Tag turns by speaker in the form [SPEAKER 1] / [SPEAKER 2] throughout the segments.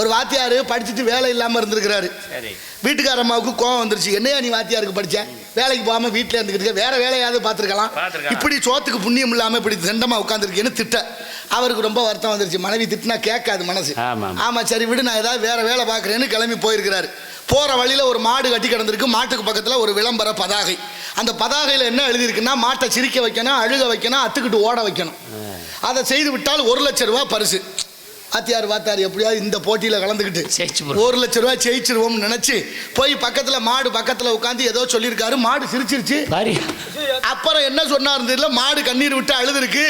[SPEAKER 1] ஒரு வாத்தியார் படிச்சுட்டு வேலை இல்லாமல் இருந்திருக்கிறாரு வீட்டுக்கார அம்மாவுக்கு கோவம் வந்துருச்சு என்னையா நீ வாத்தியாருக்கு படித்தேன் வேலைக்கு போகாமல் வீட்டில் இருந்துக்கிட்டு வேற வேலையாவது பார்த்துருக்கலாம் இப்படி சோத்துக்கு புண்ணியம் இல்லாமல் இப்படி தண்டமாக உட்காந்துருக்கேன்னு திட்ட அவருக்கு ரொம்ப வருத்தம் வந்துருச்சு மனைவி திட்டினா கேட்காது மனசு ஆமாம் சரி விடு நான் ஏதாவது வேற வேலை பார்க்குறேன்னு கிளம்பி போயிருக்கிறாரு போகிற வழியில் ஒரு மாடு கட்டி கிடந்திருக்கு மாட்டுக்கு பக்கத்தில் ஒரு விளம்பர பதாகை அந்த பதாகையில் என்ன எழுதியிருக்குன்னா மாட்டை சிரிக்க வைக்கணும் அழுக வைக்கணும் அத்துக்கிட்டு ஓட வைக்கணும் அதை செய்து விட்டால் ஒரு லட்ச ரூபா பரிசு ஆத்தியார் வாத்தார் எப்படியாவது இந்த போட்டியில் கலந்துக்கிட்டு ஒரு லட்ச ரூபாய் ஜெயிச்சிருவோம்னு நினச்சி போய் பக்கத்தில் மாடு பக்கத்தில் உட்காந்து ஏதோ சொல்லியிருக்காரு மாடு சிரிச்சிருச்சு அப்புறம் என்ன சொன்னார் தெரியல மாடு கண்ணீர் விட்டு அழுதுருக்கு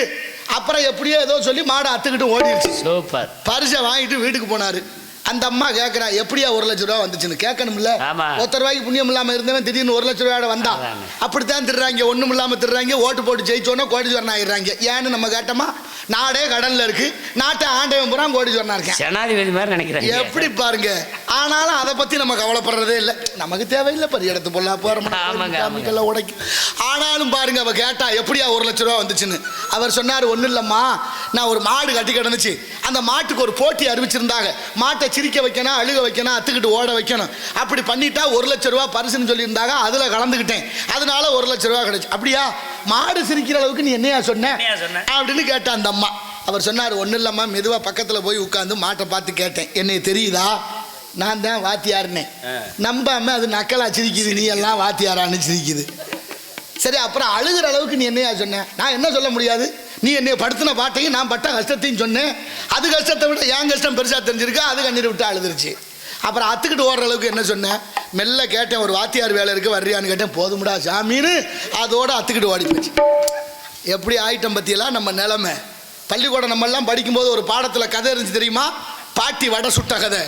[SPEAKER 1] அப்புறம் எப்படியோ ஏதோ சொல்லி மாடை அத்துக்கிட்டு ஓடிடுச்சு சூப்பர் பரிசை வாங்கிட்டு வீட்டுக்கு போனார் அந்த அம்மா கேட்கறா எப்படியா ஒரு லட்சம் ரூபா வந்துச்சுன்னு கேட்கணும்ல ஒருத்தர் ரூபாய்க்கு புண்ணியம் இல்லாம இருந்தவன் திடீர்னு ஒரு லட்சம் ரூபாயோட வந்தா அப்படித்தான் திருறாங்க ஒண்ணும் இல்லாம திருறாங்க ஓட்டு போட்டு ஜெயிச்சோன்னா கோடீஸ்வரன் ஆயிடுறாங்க ஏன்னு நம்ம கேட்டோமா நாடே கடல்ல இருக்கு நாட்டை ஆண்டவன் கோடி கோடீஸ்வரனா
[SPEAKER 2] இருக்கேன் நினைக்கிறேன்
[SPEAKER 1] எப்படி பாருங்க ஆனாலும் அதை பற்றி நம்ம கவலைப்படுறதே இல்லை நமக்கு தேவையில்லை பரி இடத்து பொருளா
[SPEAKER 2] போகிறோம்னா
[SPEAKER 1] உடைக்கும் ஆனாலும் பாருங்க அவ கேட்டா எப்படியா ஒரு லட்ச ரூபா வந்துச்சுன்னு அவர் சொன்னார் ஒன்றும் இல்லைம்மா நான் ஒரு மாடு கட்டி கிடந்துச்சு அந்த மாட்டுக்கு ஒரு போட்டி அறிவிச்சிருந்தாங்க மாட்டை சிரிக்க வைக்கணும் அழுக வைக்கணும் அத்துக்கிட்டு ஓட வைக்கணும் அப்படி பண்ணிட்டா ஒரு லட்ச ரூபா பரிசுன்னு சொல்லியிருந்தாங்க அதில் கலந்துக்கிட்டேன் அதனால ஒரு லட்ச ரூபா கிடைச்சு அப்படியா மாடு சிரிக்கிற அளவுக்கு நீ என்னையா சொன்ன அப்படின்னு கேட்டா அந்த அம்மா அவர் சொன்னார் ஒன்றும் இல்லம்மா மெதுவாக பக்கத்தில் போய் உட்காந்து மாட்டை பார்த்து கேட்டேன் என்னை தெரியுதா நான் தான் வாத்தியார்னே நம்பாம அது நக்கலா சிரிக்குது நீ எல்லாம் வாத்தியாரான்னு சிரிக்குது சரி அப்புறம் அழுகிற அளவுக்கு நீ என்னையா சொன்ன நான் என்ன சொல்ல முடியாது நீ என்னை படுத்தின பாட்டையும் நான் பட்ட கஷ்டத்தையும் சொன்னேன் அது கஷ்டத்தை விட என் கஷ்டம் பெருசாக தெரிஞ்சிருக்கா அது கண்ணீர் விட்டு அழுதுருச்சு அப்புறம் அத்துக்கிட்டு ஓடுற அளவுக்கு என்ன சொன்னேன் மெல்ல கேட்டேன் ஒரு வாத்தியார் வேலை இருக்கு வர்றியான்னு கேட்டேன் போதும்டா சாமின்னு அதோட அத்துக்கிட்டு ஓடி போச்சு எப்படி ஆயிட்டம் பற்றியெல்லாம் நம்ம நிலமை பள்ளிக்கூடம் நம்மெல்லாம் படிக்கும்போது ஒரு பாடத்தில் கதை இருந்துச்சு தெரியுமா பாட்டி வடை சுட்ட கதை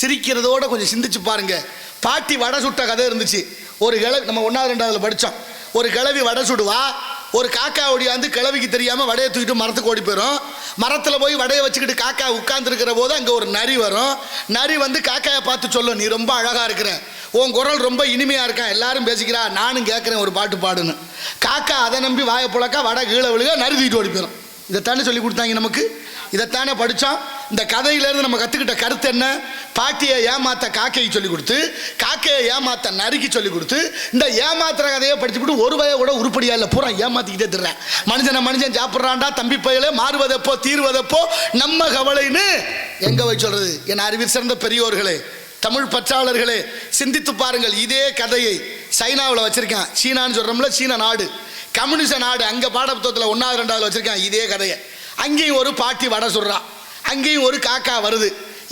[SPEAKER 1] சிரிக்கிறதோட கொஞ்சம் சிந்திச்சு பாருங்க பாட்டி வடை சுட்ட கதை இருந்துச்சு ஒரு கிளவி நம்ம ஒன்றாவது ரெண்டாவதுல படித்தோம் ஒரு கிளவி வடை சுடுவா ஒரு காக்கா ஓடியாந்து கிளவிக்கு தெரியாமல் வடையை தூக்கிட்டு மரத்துக்கு ஓடி போயிடும் மரத்தில் போய் வடையை வச்சுக்கிட்டு காக்கா உட்காந்துருக்கிற போது அங்கே ஒரு நரி வரும் நரி வந்து காக்காயை பார்த்து சொல்லும் நீ ரொம்ப அழகாக இருக்கிறேன் உன் குரல் ரொம்ப இனிமையாக இருக்கான் எல்லாரும் பேசிக்கிறா நானும் கேட்குறேன் ஒரு பாட்டு பாடுன்னு காக்கா அதை நம்பி வாயை புழக்கா வடை கீழே விழுக நரி தூக்கிட்டு ஓடி போயிடும் இதைத்தானே சொல்லி கொடுத்தாங்க நமக்கு இதைத்தானே படித்தோம் இந்த கதையிலேருந்து நம்ம கற்றுக்கிட்ட கருத்து என்ன பாட்டியை ஏமாத்த காக்கையை சொல்லிக் கொடுத்து காக்கையை ஏமாத்த நறுக்கி சொல்லி கொடுத்து இந்த ஏமாத்துற கதையை படிச்சுட்டு ஒரு வய கூட உருப்படியா இல்லை பூரா ஏமாத்திக்கிட்டே தர்றேன் மனுஷனை மனுஷன் சாப்பிட்றான்டா தம்பி பயலே மாறுவதப்போ தீர்வதப்போ நம்ம கவலைன்னு எங்கே போய் சொல்கிறது என் அறிவில் சிறந்த பெரியோர்களே தமிழ் பற்றாளர்களே சிந்தித்து பாருங்கள் இதே கதையை சைனாவில் வச்சுருக்கான் சீனான்னு சொல்கிறோம்ல சீன நாடு கம்யூனிச நாடு அங்கே புத்தகத்தில் ஒன்றாவது ரெண்டாவது வச்சுருக்கான் இதே கதையை அங்கேயும் ஒரு பாட்டி வடை சொல்கிறான் அங்கேயும் ஒரு காக்கா வருது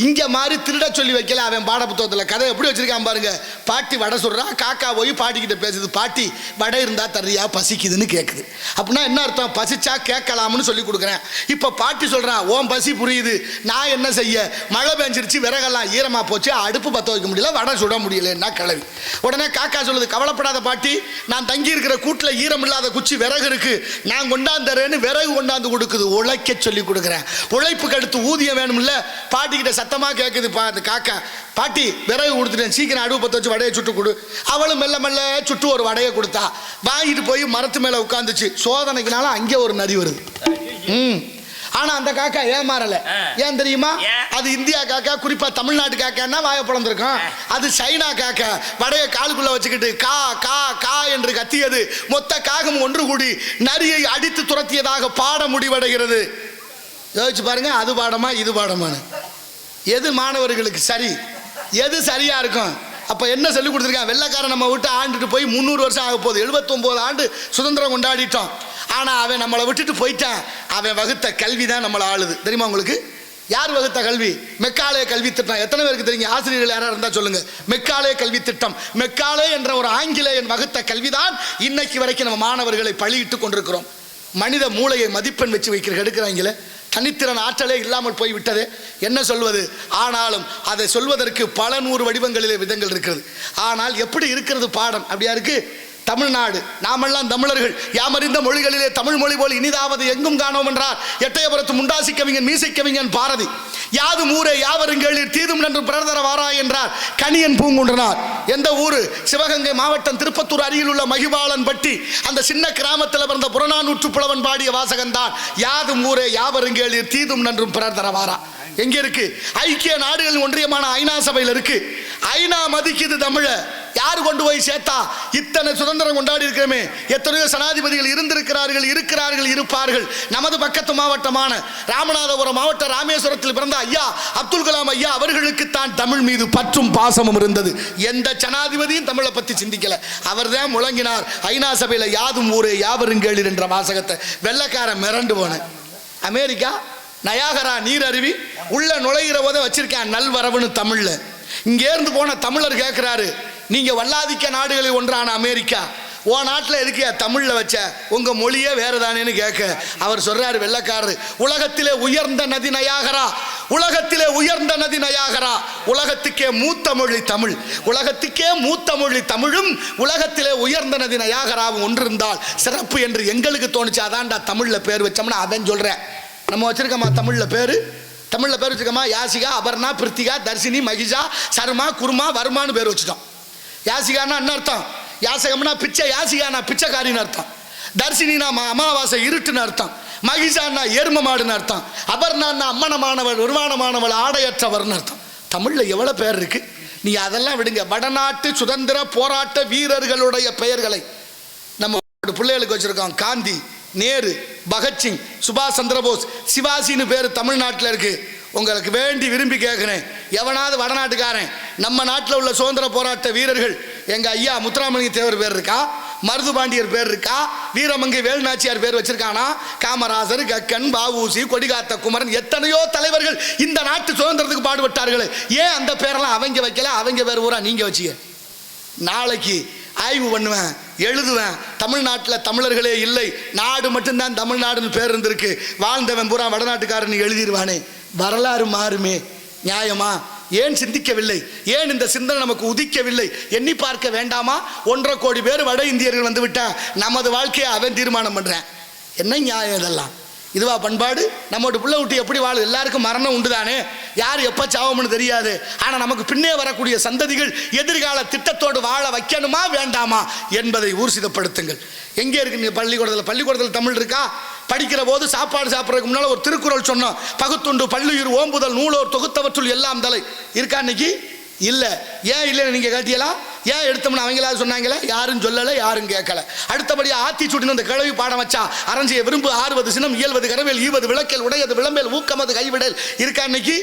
[SPEAKER 1] இங்கே மாதிரி திருட சொல்லி வைக்கல அவன் பாட புத்தகத்தில் கதை எப்படி வச்சுருக்கான் பாருங்க பாட்டி வடை சொல்கிறா காக்கா போய் பாட்டிக்கிட்ட பேசுது பாட்டி வடை இருந்தால் தர்றியா பசிக்குதுன்னு கேட்குது அப்படின்னா என்ன அர்த்தம் பசிச்சா கேட்கலாம்னு சொல்லி கொடுக்குறேன் இப்போ பாட்டி சொல்கிறான் ஓம் பசி புரியுது நான் என்ன செய்ய மழை பேஞ்சிருச்சு விறகெல்லாம் ஈரமாக போச்சு அடுப்பு பற்ற வைக்க முடியல வடை சுட முடியலன்னா கிளவி உடனே காக்கா சொல்லுது கவலைப்படாத பாட்டி நான் தங்கி இருக்கிற கூட்டில் ஈரம் இல்லாத குச்சி விறகு இருக்குது நான் கொண்டாந்துறேன்னு விறகு கொண்டாந்து கொடுக்குது உழைக்க சொல்லி கொடுக்குறேன் உழைப்புக்கு அடுத்து ஊதியம் வேணும்ல பாட்டிக்கிட்ட சத்த சத்தமாக கேட்குது பா அந்த காக்கா பாட்டி விறகு கொடுத்துட்டேன் சீக்கிரம் அடுவு பற்ற வச்சு வடையை சுட்டு கொடு அவளும் மெல்ல மெல்ல சுட்டு ஒரு வடையை கொடுத்தா வாங்கிட்டு போய் மரத்து மேலே உட்காந்துச்சு சோதனைக்குனால அங்கே ஒரு நதி வருது ம் ஆனால் அந்த காக்கா ஏமாறலை ஏன் தெரியுமா அது இந்தியா காக்கா குறிப்பாக தமிழ்நாட்டு காக்கான்னா வாயை பிறந்திருக்கும் அது சைனா காக்கா வடைய காலுக்குள்ளே வச்சுக்கிட்டு கா கா கா என்று கத்தியது மொத்த காகம் ஒன்று கூடி நரியை அடித்து துரத்தியதாக பாட முடிவடைகிறது யோசிச்சு பாருங்க அது பாடமா இது பாடமானு எது மாணவர்களுக்கு சரி எது சரியாக இருக்கும் அப்போ என்ன சொல்லி கொடுத்துருக்கான் வெள்ளக்காரன் நம்ம விட்டு ஆண்டுட்டு போய் முந்நூறு வருஷம் ஆக போகுது எழுபத்தொம்போது ஆண்டு சுதந்திரம் கொண்டாடிட்டோம் ஆனால் அவன் நம்மளை விட்டுட்டு போயிட்டான் அவன் வகுத்த கல்வி தான் நம்மளை ஆளுது தெரியுமா உங்களுக்கு யார் வகுத்த கல்வி மெக்காலய கல்வி திட்டம் எத்தனை பேருக்கு தெரியுங்க ஆசிரியர்கள் யாராக இருந்தால் சொல்லுங்கள் மெக்காலய கல்வி திட்டம் மெக்காலே என்ற ஒரு ஆங்கிலேயன் வகுத்த கல்விதான் இன்னைக்கு வரைக்கும் நம்ம மாணவர்களை பழியிட்டு கொண்டிருக்கிறோம் மனித மூளையை மதிப்பெண் வச்சு வைக்கிற எடுக்கிறாங்களே தனித்திறன் ஆற்றலே இல்லாமல் போய்விட்டது என்ன சொல்வது ஆனாலும் அதை சொல்வதற்கு பல நூறு வடிவங்களிலே விதங்கள் இருக்கிறது ஆனால் எப்படி இருக்கிறது பாடம் அப்படியா இருக்குது தமிழ்நாடு நாமெல்லாம் தமிழர்கள் யாமறிந்த மொழிகளிலே தமிழ் மொழி போல் இனிதாவது எங்கும் காணோம் என்றார் எட்டயபுரத்து முண்டாசி கவிஞன் மீசை கவிஞன் பாரதி யாது ஊரே யாவரும் தீதும் நன்று பிரதர வாரா என்றார் கணியன் பூங்குன்றனார் எந்த ஊர் சிவகங்கை மாவட்டம் திருப்பத்தூர் அருகில் உள்ள மகிபாலன் பட்டி அந்த சின்ன கிராமத்தில் பிறந்த புறநானூற்று புலவன் பாடிய தான் யாதும் ஊரே யாவரும் தீதும் நன்றும் பிரதர வாரா எங்கே இருக்கு ஐக்கிய நாடுகளின் ஒன்றியமான ஐநா சபையில் இருக்கு ஐநா மதிக்குது தமிழை யார் கொண்டு போய் சேர்த்தா இத்தனை சுதந்திரம் கொண்டாடி இருக்கிறோமே எத்தனையோ சனாதிபதிகள் இருந்திருக்கிறார்கள் இருக்கிறார்கள் இருப்பார்கள் நமது பக்கத்து மாவட்டமான ராமநாதபுரம் மாவட்ட ராமேஸ்வரத்தில் பிறந்த ஐயா அப்துல் கலாம் ஐயா அவர்களுக்கு தான் தமிழ் மீது பற்றும் பாசமும் இருந்தது எந்த சனாதிபதியும் தமிழை பற்றி சிந்திக்கல அவர் தான் முழங்கினார் ஐநா சபையில் யாதும் ஊரே கேளிர் என்ற வாசகத்தை வெள்ளக்காரன் மிரண்டு போனேன் அமெரிக்கா நயாகரா நீர் அருவி உள்ள நுழைகிற போதை வச்சிருக்கேன் நல்வரவுன்னு தமிழில் இங்கேருந்து போன தமிழர் கேட்குறாரு நீங்கள் வல்லாதிக்க நாடுகளில் ஒன்றான அமெரிக்கா ஓ நாட்டில் எதுக்கு தமிழில் வச்ச உங்கள் மொழியே வேறு தானேன்னு கேட்க அவர் சொல்கிறார் வெள்ளக்காரர் உலகத்திலே உயர்ந்த நதி நயாகரா உலகத்திலே உயர்ந்த நதி நயாகரா உலகத்துக்கே மூத்த மொழி தமிழ் உலகத்துக்கே மூத்த மொழி தமிழும் உலகத்திலே உயர்ந்த நதி நயாகராவும் ஒன்று இருந்தால் சிறப்பு என்று எங்களுக்கு தோணுச்சு அதான்டா தமிழில் பேர் வச்சோம்னா அதன் சொல்கிறேன் நம்ம வச்சுருக்கோமா தமிழில் பேர் தமிழில் பேர் வச்சுருக்கோமா யாசிகா அபர்ணா பிருத்திகா தர்சினி மகிஷா சர்மா குருமா வருமானு பேர் வச்சுட்டோம் யாசிகானா என்ன அர்த்தம் யாசகம்னா பிச்சை யாசிகானா பிச்சைக்காரின்னு அர்த்தம் மா அமாவாசை இருட்டுன்னு அர்த்தம் மகிஷான்னா எரும மாடுன்னு அர்த்தம் அபர்ணான்னா அம்மனமானவள் உருவானமானவள் ஆடையற்றவர்னு அர்த்தம் தமிழில் எவ்வளோ பேர் இருக்கு நீ அதெல்லாம் விடுங்க வடநாட்டு சுதந்திர போராட்ட வீரர்களுடைய பெயர்களை நம்ம பிள்ளைகளுக்கு வச்சுருக்கோம் காந்தி நேரு பகத்சிங் சுபாஷ் சந்திரபோஸ் சிவாசின்னு பேர் தமிழ்நாட்டில் இருக்குது உங்களுக்கு வேண்டி விரும்பி கேட்குறேன் எவனாவது வடநாட்டுக்காரன் நம்ம நாட்டில் உள்ள சுதந்திர போராட்ட வீரர்கள் எங்கள் ஐயா முத்துராமலிங்க தேவர் பேர் இருக்கா மருது பாண்டியர் பேர் இருக்கா வீரமங்கை வேல்நாச்சியார் பேர் வச்சிருக்கானா காமராசர் கக்கன் பாவூசி கொடிகாத்த குமரன் எத்தனையோ தலைவர்கள் இந்த நாட்டு சுதந்திரத்துக்கு பாடுபட்டார்கள் ஏன் அந்த பேரெல்லாம் அவங்க வைக்கல அவங்க பேர் ஊரா நீங்கள் வச்சிங்க நாளைக்கு ஆய்வு பண்ணுவேன் எழுதுவேன் தமிழ்நாட்டில் தமிழர்களே இல்லை நாடு மட்டும்தான் தமிழ்நாடுன்னு பேர் இருந்திருக்கு வாழ்ந்தவன் பூரா வடநாட்டுக்காரன் எழுதிடுவானே வரலாறு மாறுமே நியாயமா ஏன் சிந்திக்கவில்லை ஏன் இந்த சிந்தனை நமக்கு உதிக்கவில்லை எண்ணி பார்க்க வேண்டாமா ஒன்றரை கோடி பேர் வட இந்தியர்கள் விட்டேன் நமது வாழ்க்கையை அவன் தீர்மானம் பண்ணுறேன் என்ன நியாயம் இதெல்லாம் இதுவா பண்பாடு நம்மோட பிள்ளை விட்டு எப்படி வாழும் எல்லாருக்கும் மரணம் உண்டு தானே யார் எப்போ சாவம்னு தெரியாது ஆனால் நமக்கு பின்னே வரக்கூடிய சந்ததிகள் எதிர்கால திட்டத்தோடு வாழ வைக்கணுமா வேண்டாமா என்பதை ஊர்சிதப்படுத்துங்கள் எங்கே இருக்கு நீ பள்ளிக்கூடத்தில் பள்ளிக்கூடத்தில் தமிழ் இருக்கா படிக்கிற போது சாப்பாடு சாப்பிட்றதுக்கு முன்னால் ஒரு திருக்குறள் சொன்னோம் பகுத்துண்டு பள்ளியுர் ஓம்புதல் நூலோர் தொகுத்தவற்றுள் எல்லாம் தலை இருக்கா இன்னைக்கு இல்லை ஏன் இல்லைன்னு நீங்கள் கேட்டீங்களா ஏன் எடுத்தோம்னு அவங்களாவது சொன்னாங்களே யாரும் சொல்லலை யாரும் கேட்கல அடுத்தபடியாக ஆத்தி சுட்டின அந்த கிழவி பாடம் வச்சா அரைஞ்சிய விரும்பு ஆறுவது சினம் இயல்வது கனவில் ஈவது விளக்கல் உடையது விளம்பல் ஊக்கமது கைவிடல் இருக்கா இன்னைக்கு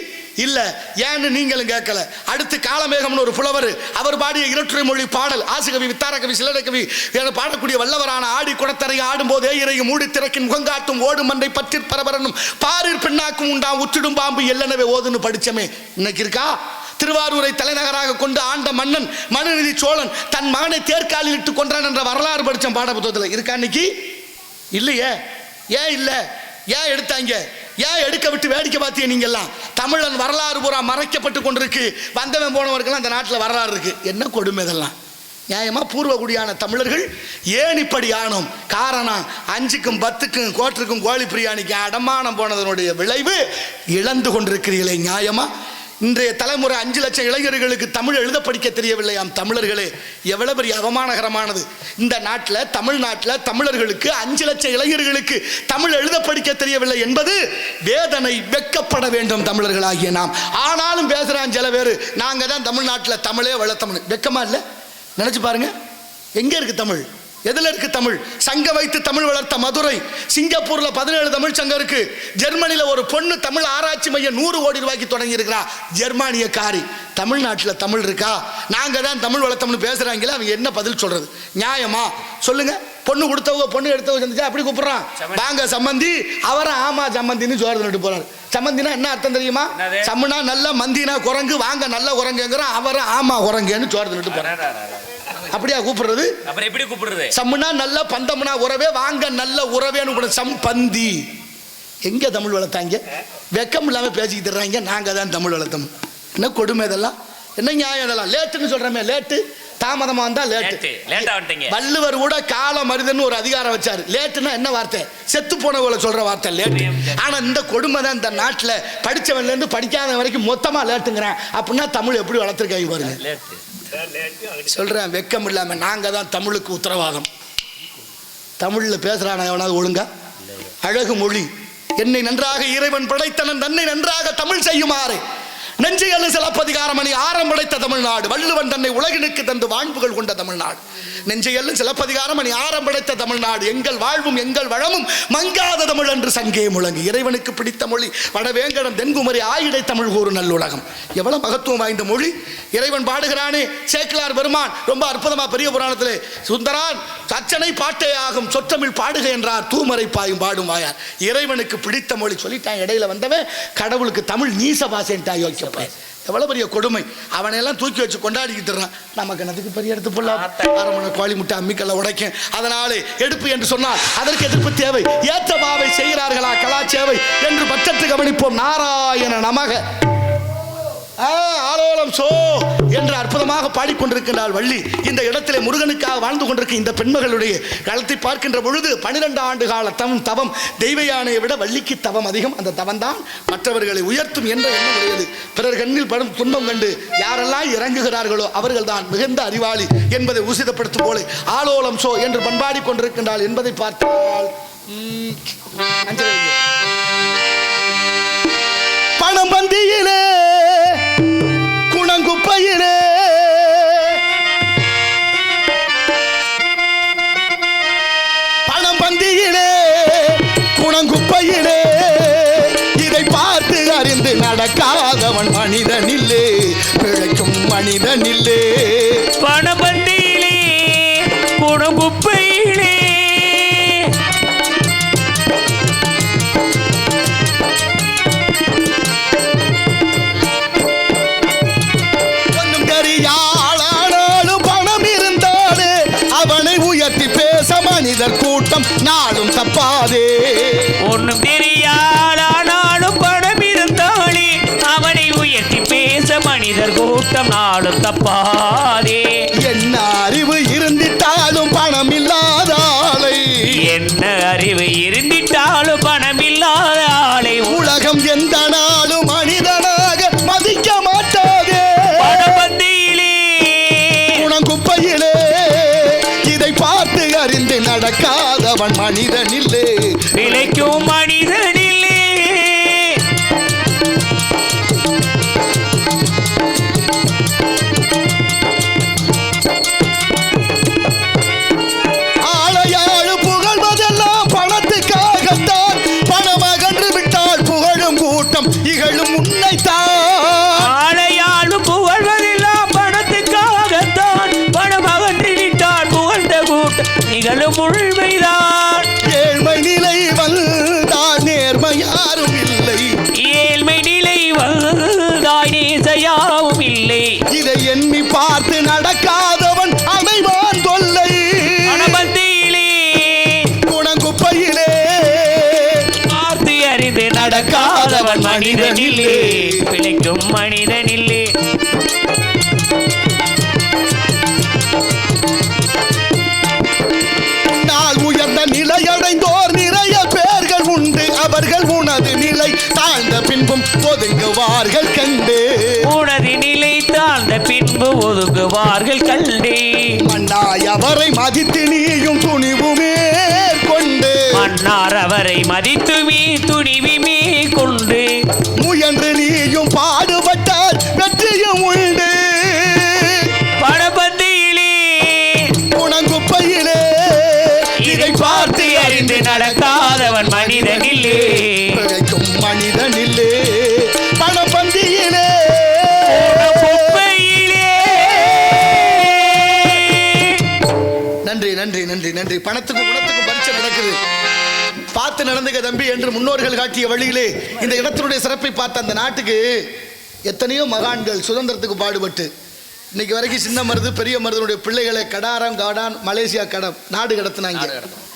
[SPEAKER 1] இல்லை ஏன்னு நீங்களும் கேட்கல அடுத்து காலமேகம்னு ஒரு புலவர் அவர் பாடிய இரட்டுரை மொழி பாடல் ஆசுகவி வித்தாரகவி சிலடகவி என பாடக்கூடிய வல்லவரான ஆடி குடத்தரை ஆடும்போதே இறையும் மூடி திறக்கின் முகங்காட்டும் ஓடும் மன்றை பற்றிற் பரபரனும் பாரிற் பின்னாக்கும் உண்டாம் உற்றிடும் பாம்பு எல்லனவே ஓதுன்னு படித்தமே இன்னைக்கு இருக்கா திருவாரூரை தலைநகராக கொண்டு ஆண்ட மன்னன் மனுநீதி சோழன் தன் மகனை தேர்காலில் இட்டு கொன்றான் என்ற வரலாறு படித்தோம் பாடப்புத்தகத்தில் இருக்கா இன்னைக்கு இல்லையே ஏன் இல்லை ஏன் எடுத்தாங்க ஏன் எடுக்க விட்டு வேடிக்கை பார்த்தீங்க நீங்கள்லாம் தமிழன் வரலாறு பூரா மறைக்கப்பட்டு கொண்டிருக்கு வந்தவன் போனவருக்கெல்லாம் அந்த நாட்டில் வரலாறு இருக்குது என்ன கொடுமை இதெல்லாம் நியாயமாக பூர்வகுடியான தமிழர்கள் ஏன் இப்படி ஆனோம் காரணம் அஞ்சுக்கும் பத்துக்கும் கோட்டிற்கும் கோழி பிரியாணிக்கும் அடமானம் போனதனுடைய விளைவு இழந்து கொண்டிருக்கிறீர்களே நியாயமாக இன்றைய தலைமுறை அஞ்சு லட்சம் இளைஞர்களுக்கு தமிழ் எழுத படிக்க தெரியவில்லையாம் தமிழர்களே எவ்வளவு பெரிய அவமானகரமானது இந்த நாட்டில் தமிழ்நாட்டில் தமிழர்களுக்கு அஞ்சு லட்சம் இளைஞர்களுக்கு தமிழ் எழுத படிக்க தெரியவில்லை என்பது வேதனை வெக்கப்பட வேண்டும் தமிழர்களாகிய நாம் ஆனாலும் பேசுகிறான் சில பேர் நாங்கள் தான் தமிழ்நாட்டில் தமிழே வளர்த்தமிழ் வெக்கமா இல்லை நினச்சி பாருங்கள் எங்கே இருக்குது தமிழ் எதில் இருக்கு தமிழ் சங்க வைத்து தமிழ் வளர்த்த மதுரை சிங்கப்பூரில் பதினேழு தமிழ் சங்கம் இருக்கு ஜெர்மனியில ஒரு பொண்ணு தமிழ் ஆராய்ச்சி மையம் நூறு கோடி ரூபாய்க்கு தொடங்கியிருக்கிறா ஜெர்மானிய காரி தமிழ்நாட்டில் தமிழ் இருக்கா நாங்கள் தான் தமிழ் வளர்த்தோம்னு பேசுகிறாங்களே அவங்க என்ன பதில் சொல்கிறது நியாயமா சொல்லுங்க பொண்ணு கொடுத்தவங்க பொண்ணு எடுத்தவங்க சந்திச்சா அப்படி கூப்பிட்றான் வாங்க சம்மந்தி அவரை ஆமா சம்மந்தின்னு சோறு நட்டு போறாரு சம்மந்தினா என்ன அர்த்தம் தெரியுமா சம்மனா நல்ல மந்தினா குரங்கு வாங்க நல்ல குரங்குங்கிறான் அவரை ஆமா குரங்குன்னு சோறு நட்டு போறாரு அப்படியா கூப்பிடுறது அப்புறம் எப்படி கூப்பிடுறது சம்முனா நல்ல பந்தம்னா உறவே வாங்க நல்ல உறவேன்னு கூட சம் பந்தி எங்க தமிழ் வளர்த்தாங்க வெக்கம் இல்லாம பேசிக்கிட்டுறாங்க நாங்க தான் தமிழ் வளர்த்தோம் என்ன கொடுமை இதெல்லாம் என்ன நியாயம் இதெல்லாம் லேட்டுன்னு சொல்றமே லேட்டு தாமதமா இருந்தா லேட்டு வள்ளுவர் கூட கால மருதுன்னு ஒரு அதிகாரம் வச்சாரு லேட்டுனா என்ன வார்த்தை செத்து போல சொல்ற வார்த்தை லேட்டு ஆனா இந்த கொடுமை தான் இந்த படிச்சவன்ல இருந்து படிக்காத வரைக்கும் மொத்தமா லேட்டுங்கிறேன் அப்படின்னா தமிழ் எப்படி வளர்த்துருக்காங்க பாருங்க சொல்கிறேன் வெக்கம் இல்லாமல் நாங்கள் தான் தமிழுக்கு உத்தரவாதம் தமிழில் பேசுகிறான ஒழுங்கா அழகு மொழி என்னை நன்றாக இறைவன் படைத்தனன் தன்னை நன்றாக தமிழ் செய்யுமாறு நெஞ்சையல்ல சிலப்பதிகாரம் அணி ஆரம் தமிழ்நாடு வள்ளுவன் தன்னை உலகினுக்கு தந்து வாழ்வுகள் கொண்ட தமிழ்நாடு நெஞ்சையல்லும் சிலப்பதிகாரம் அணி ஆரம் தமிழ்நாடு எங்கள் வாழ்வும் எங்கள் வளமும் மங்காத தமிழ் என்று சங்கே முழங்கு இறைவனுக்கு பிடித்த மொழி வடவேங்கடம் தென்குமரி ஆயிடை தமிழ் கூறு நல்லுலகம் எவ்வளவு மகத்துவம் வாய்ந்த மொழி இறைவன் பாடுகிறானே சேக்கிலார் பெருமான் ரொம்ப அற்புதமா பெரிய புராணத்திலே சுந்தரான் சச்சனை பாட்டே ஆகும் சொற்றமிழ் பாடுக என்றார் தூமரை பாயும் பாடும் வாயார் இறைவனுக்கு பிடித்த மொழி சொல்லிட்டான் இடையில வந்தவன் கடவுளுக்கு தமிழ் நீச பாசைன்ட்டான் யோக்கியம் எவ்வளவு பெரிய கொடுமை அவனையெல்லாம் தூக்கி வச்சு கொண்டாடிக்கிட்டுறான் நமக்கு அதுக்கு பெரிய எடுத்து போடலாம் அரமனை கோழி முட்டை அம்மிக்கல்ல உடைக்கும் அதனாலே எடுப்பு என்று சொன்னால் அதற்கு எதிர்ப்பு தேவை ஏற்ற மாவை செய்கிறார்களா கலாச்சேவை என்று பட்சத்து கவனிப்போம் நாராயண நமக ஆலோலம் சோ என்று அற்புதமாக பாடிக்கொண்டிருக்கிறாள் வள்ளி இந்த இடத்திலே முருகனுக்காக வாழ்ந்து கொண்டிருக்க இந்த பெண்மகளுடைய களத்தை பார்க்கின்ற பொழுது பன்னிரெண்டு ஆண்டு கால தம் தவம் தெய்வ யானையை விட வள்ளிக்கு தவம் அதிகம் அந்த தவம் தான் மற்றவர்களை உயர்த்தும் என்ற எண்ணம் உடையது பிறர் கண்ணில் படும் துன்பம் கண்டு யாரெல்லாம் இறங்குகிறார்களோ அவர்கள் தான் மிகுந்த அறிவாளி என்பதை உசிதப்படுத்தும் போல ஆலோலம் சோ என்று பண்பாடி கொண்டிருக்கின்றாள் என்பதை பார்த்தால் பணம் பந்தியிலே தப்பாதே ஒண்ணு தெரியாதானாலும் படம் இருந்தாலே அவனை உயர்த்தி பேச மனிதர் கூட்டம் நாளும் தப்பாதே மனிதனில்லே நிலைக்கும் மனிதனில்லே ஆளையாழு புகழ்வதெல்லாம் பணத்துக்காகத்தான் பணம் அகன்று விட்டால் புகழும் கூட்டம் இகழும் உன்னைத்தான் நிகழும் எண்ணி பார்த்து நடக்காதவன் அமைவான் தொல்லை குணங்குப்பையிலே பார்த்து அறிந்து நடக்காதவன் மனிதனில்லே பிழைக்கும் மனிதனில்லே நிலையடைந்தோர் நிறைய பேர்கள் உண்டு அவர்கள் உனது நிலை தாழ்ந்த பின்பும் ஒதுங்குவார்கள் கண்டு கொள்ளுவார்கள் கண்டே மன்னாய் அவரை மதித்து நீயும் துணிவுமே கொண்டு மன்னார் அவரை மதித்துமே துணிவுமே நன்றி பணத்துக்கும் குணத்துக்கும் பரீட்சை நடக்குது பார்த்து நடந்துக தம்பி என்று முன்னோர்கள் காட்டிய வழியிலே இந்த இடத்தினுடைய சிறப்பை பார்த்த அந்த நாட்டுக்கு எத்தனையோ மகான்கள் சுதந்திரத்துக்கு பாடுபட்டு இன்னைக்கு வரைக்கும் சின்ன மருது பெரிய மருதனுடைய பிள்ளைகளை கடாரம் காடான் மலேசியா கடம் நாடு கடத்தினாங்க